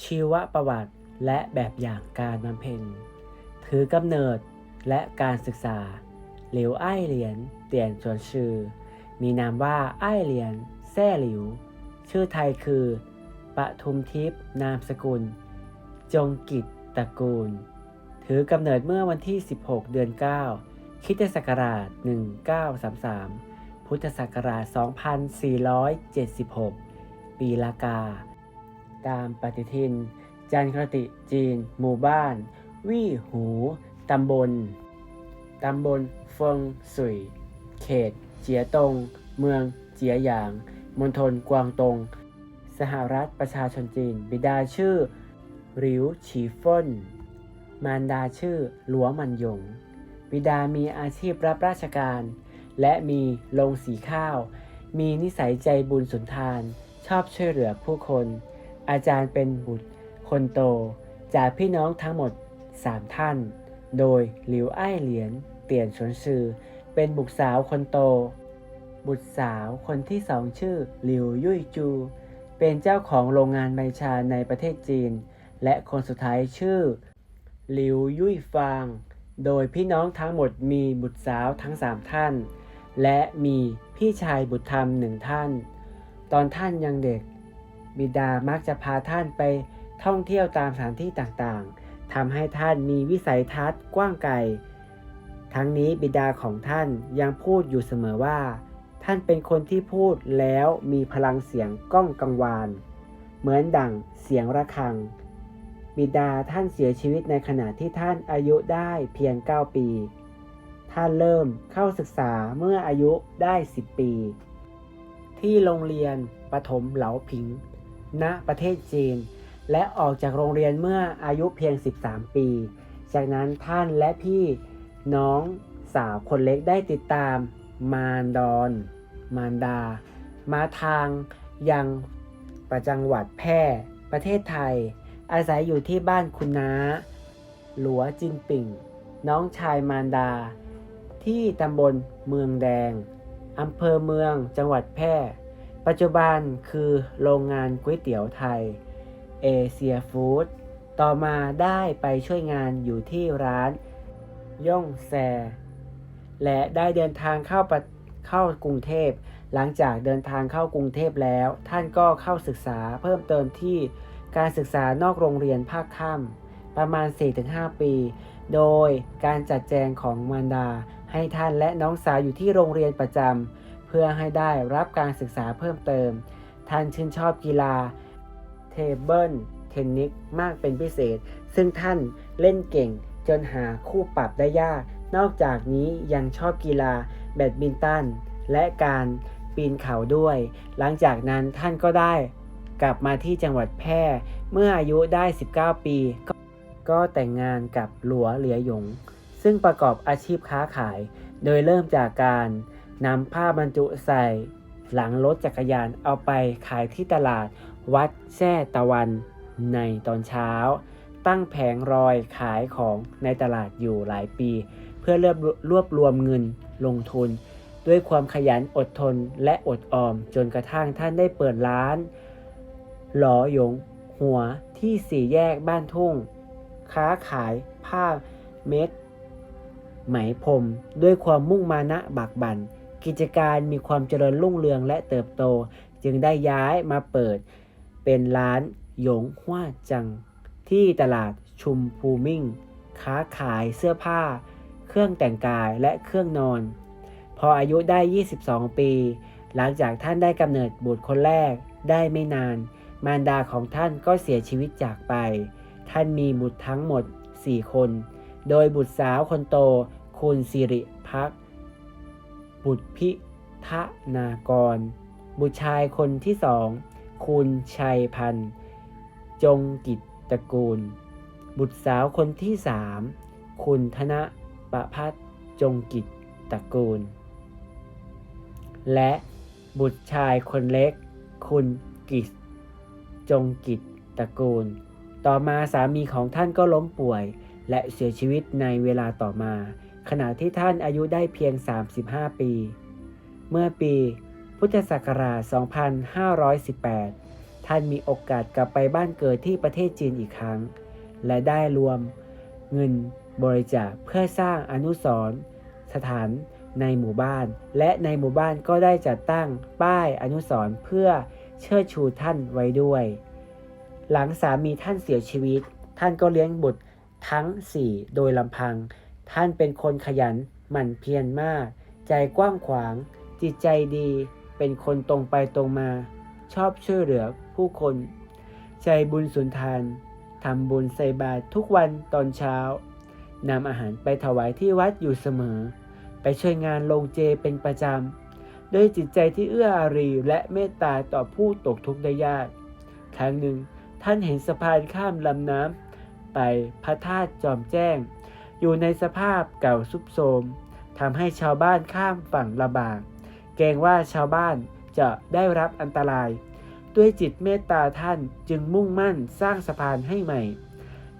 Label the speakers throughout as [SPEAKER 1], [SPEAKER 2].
[SPEAKER 1] ชีวประวัติและแบบอย่างการบำเพ็ญ ถือกำเนิดและการศึกษา หลิวไอ้เหรียญเตียนจวนชื่อ มีนามว่าไอ้เหรียญแซ่หลิว ชื่อไทยคือปทุมทิพย์นามสกุล จงกิจตระกูล ถือกำเนิดเมื่อวันที่ 16 เดือน 9คริสตศักราช 1933 พุทธศักราช 2476 ปีละกา ตามปฏิทิน จันทรติจีน หมู่บ้าน วี่หู ตำบล ตำบลเฟิงสุย เขต เจียตง เมือง เจียหยาง มณฑลกวางตง สหรัฐประชาชนจีน บิดาชื่อหลิวฉีเฟินมารดาชื่อหลัวมันหยง บิดามีอาชีพรับราชการ และมีโรงสีข้าว มีนิสัยใจบุญสุนทาน ชอบช่วยเหลือผู้คน อาจารย์เป็นบุตร คนโตจากพี่น้องทั้งหมด 3 ท่าน โดยหลิวไอ้เหรียญเตียนชวนซือ เป็นบุตรสาวคนโต บุตรสาวคนที่สองชื่อหลิวยุ่ยจู เป็นเจ้าของโรงงานใบชาในประเทศจีน และคนสุดท้ายชื่อหลิวยุ่ยฟาง โดยพี่น้องทั้งหมดมีบุตรสาวทั้งสามท่าน และมีพี่ชายบุตรธรรมหนึ่งท่าน ตอนท่านยังเด็ก บิดามักจะพาท่านไปท่องเที่ยวตามสถานที่ต่างๆทำให้ท่านมีวิสัยทัศน์กว้างไกล ทั้งนี้บิดาของท่านยังพูดอยู่เสมอว่า ท่านเป็นคนที่พูดแล้วมีพลังเสียงก้องกังวาน เหมือนดั่งเสียงระฆัง บิดาท่านเสียชีวิตในขณะที่ท่านอายุได้เพียง 9 ปี ท่านเริ่มเข้าศึกษาเมื่ออายุได้ 10 ปี ที่โรงเรียนปฐมเหลาผิง ณประเทศจีน และออกจากโรงเรียนเมื่ออายุเพียง 13 ปี จากนั้นท่านและพี่น้องสาวคนเล็กได้ติดตามมารดอน มารดา มาทางยังประจังหวัดแพร่ประเทศไทย อาศัยอยู่ที่บ้านคุณน้า หลัวจินปิ่ง น้องชายมารดา ที่ตำบลเมืองแดงอำเภอเมืองจังหวัดแพร่ ปัจจุบันคือโรงงานก๋วยเตี๋ยวไทยเอเชียฟู้ดต่อมาได้ไปช่วยงานอยู่ที่ร้านย่องแซ และได้เดินทางเข้าปเข้ากรุงเทพ หลังจากเดินทางเข้ากรุงเทพแล้ว ท่านก็เข้าศึกษาเพิ่มเติมที่การศึกษานอกโรงเรียนภาคค่ำประมาณ 4-5 ปี โดยการจัดแจงของมารดาให้ท่านและน้องสาวอยู่ที่โรงเรียนประจำ พื่อให้ได้รับการศึกษาเพิ่มเติม ท่านชื่นชอบกีฬาเทเบิลเทนนิสมากเป็นพิเศษ ซึ่งท่านเล่นเก่งจนหาคู่ปรับได้ยาก นอกจากนี้ยังชอบกีฬาแบดมินตันและการปีนเขาด้วย หลังจากนั้นท่านก็ได้กลับมาที่จังหวัดแพร่ เมื่ออายุได้ 19 ปี ก็ก็แต่งงานกับหลัวเหลียหยง ซึ่งประกอบอาชีพค้าขาย โดยเริ่มจากการ นำผ้าบรรจุใส่ หลังรถจักรยานเอาไปขายที่ตลาดวัดแช่ตะวันในตอนเช้า ตั้งแผงรอยขายของในตลาดอยู่หลายปี เพื่อรวบรวบรวมเงินลงทุน ด้วยความขยันอดทนและอดออมจนกระทั่งท่านได้เปิดร้าน หลอหยง หัวที่สี่แยกบ้านทุ่ง ค้าขายผ้าเม็ดไหมพรมด้วยความมุ่งมานะบักบัน่น กิจการมีความเจริญรุ่งเรืองและเติบโต จึงได้ย้ายมาเปิดเป็นร้านหยงฮวาจัง ที่ตลาดชุมพูมิ่ง ค้าขายเสื้อผ้า เครื่องแต่งกายและเครื่องนอน พออายุได้ 22 ปี หลังจากท่านได้กำเนิดบุตรคนแรกได้ไม่นาน มารดาของท่านก็เสียชีวิตจากไป ท่านมีบุตรทั้งหมด 4 คน โดยบุตรสาวคนโต คุณสิริพัก บุตรพิทนากร บุตรชายคนที่สอง คุณชัยพันธ์ จงกิจตระกูล บุตรสาวคนที่สาม คุณธนประพัฒจงกิจตระกูล และบุตรชายคนเล็ก คุณกิจจงกิจตระกูล ต่อมาสามีของท่านก็ล้มป่วย และเสียชีวิตในเวลาต่อมา ขณะที่ท่านอายุได้เพียง 35 ปี เมื่อปีพุทธศักราช 2518 ท่านมีโอกาสกลับไปบ้านเกิดที่ประเทศจีนอีกครั้ง และได้รวมเงินบริจาคเพื่อสร้างอนุสรณ์สถานในหมู่บ้าน และในหมู่บ้านก็ได้จัดตั้งป้ายอนุสรณ์เพื่อเชิดชูท่านไว้ด้วย หลังสามีท่านเสียชีวิต ท่านก็เลี้ยงบุตรทั้งสี่โดยลำพัง ท่านเป็นคนขยันหมั่นเพียรมาก ใจกว้างขวาง จิตใจดี เป็นคนตรงไปตรงมา ชอบช่วยเหลือผู้คน ใจบุญสุนทานทำบุญใส่บาตรทุกวันตอนเช้านำอาหารไปถวายที่วัดอยู่เสมอ ไปช่วยงานลงเจเป็นประจำด้วยจิตใจที่เอื้ออารีและเมตตาต่อผู้ตกทุกข์ได้ยาก ครั้งหนึ่งท่านเห็นสะพานข้ามลำน้ำไปพระธาตุจอมแจ้ง อยู่ในสภาพเก่าสุบโทรมทำให้ชาวบ้านข้ามฝั่งลำบาก เกรงว่าชาวบ้านจะได้รับอันตราย ด้วยจิตเมตตาท่านจึงมุ่งมั่นสร้างสะพานให้ใหม่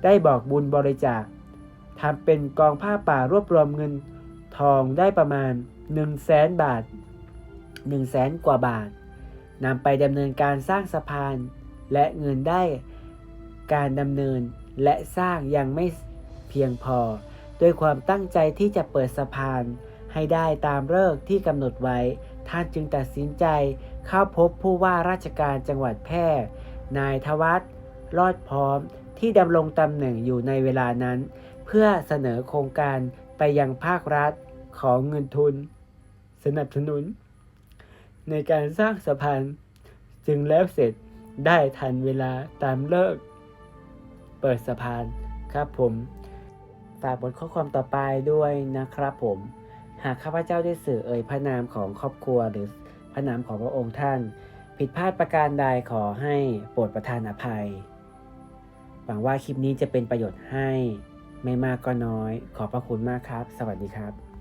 [SPEAKER 1] ได้บอกบุญบริจาคทำเป็นกองผ้าป่ารวบรวมเงิน ทองได้ประมาณ 1 0 0 0 0แสนบาท 1 0 0 0 0แสนกว่าบาทนำไปดำเนินการสร้างสะพาน และเงินได้การดำเนินและสร้างยังไม่เพียงพอ ด้วยความตั้งใจที่จะเปิดสะพาน ให้ได้ตามเลิกที่กำหนดไว้ ท่านจึงตัดสินใจเข้าพบผู้ว่าราชการจังหวัดแพร่ นายทวัฒน์รอดพร้อมที่ดำรงตำแหน่งอยู่ในเวลานั้น เพื่อเสนอโครงการไปยังภาครัฐของเงินทุน สนับสนุน ในการสร้างสะพานจึงแล้วเสร็จได้ทันเวลาตามเลิก เปิดสะพานครับผม ฝากบทข้อความต่อไปด้วยนะครับผม หากข้าพเจ้าได้สื่อเอ่ยพระนามของครอบครัวหรือพระนามของพระองค์ท่าน ผิดพลาดประการใดขอให้โปรดประทานอภัย หวังว่าคลิปนี้จะเป็นประโยชน์ให้ไม่มากก็น้อย ขอบพระคุณมากครับ สวัสดีครับ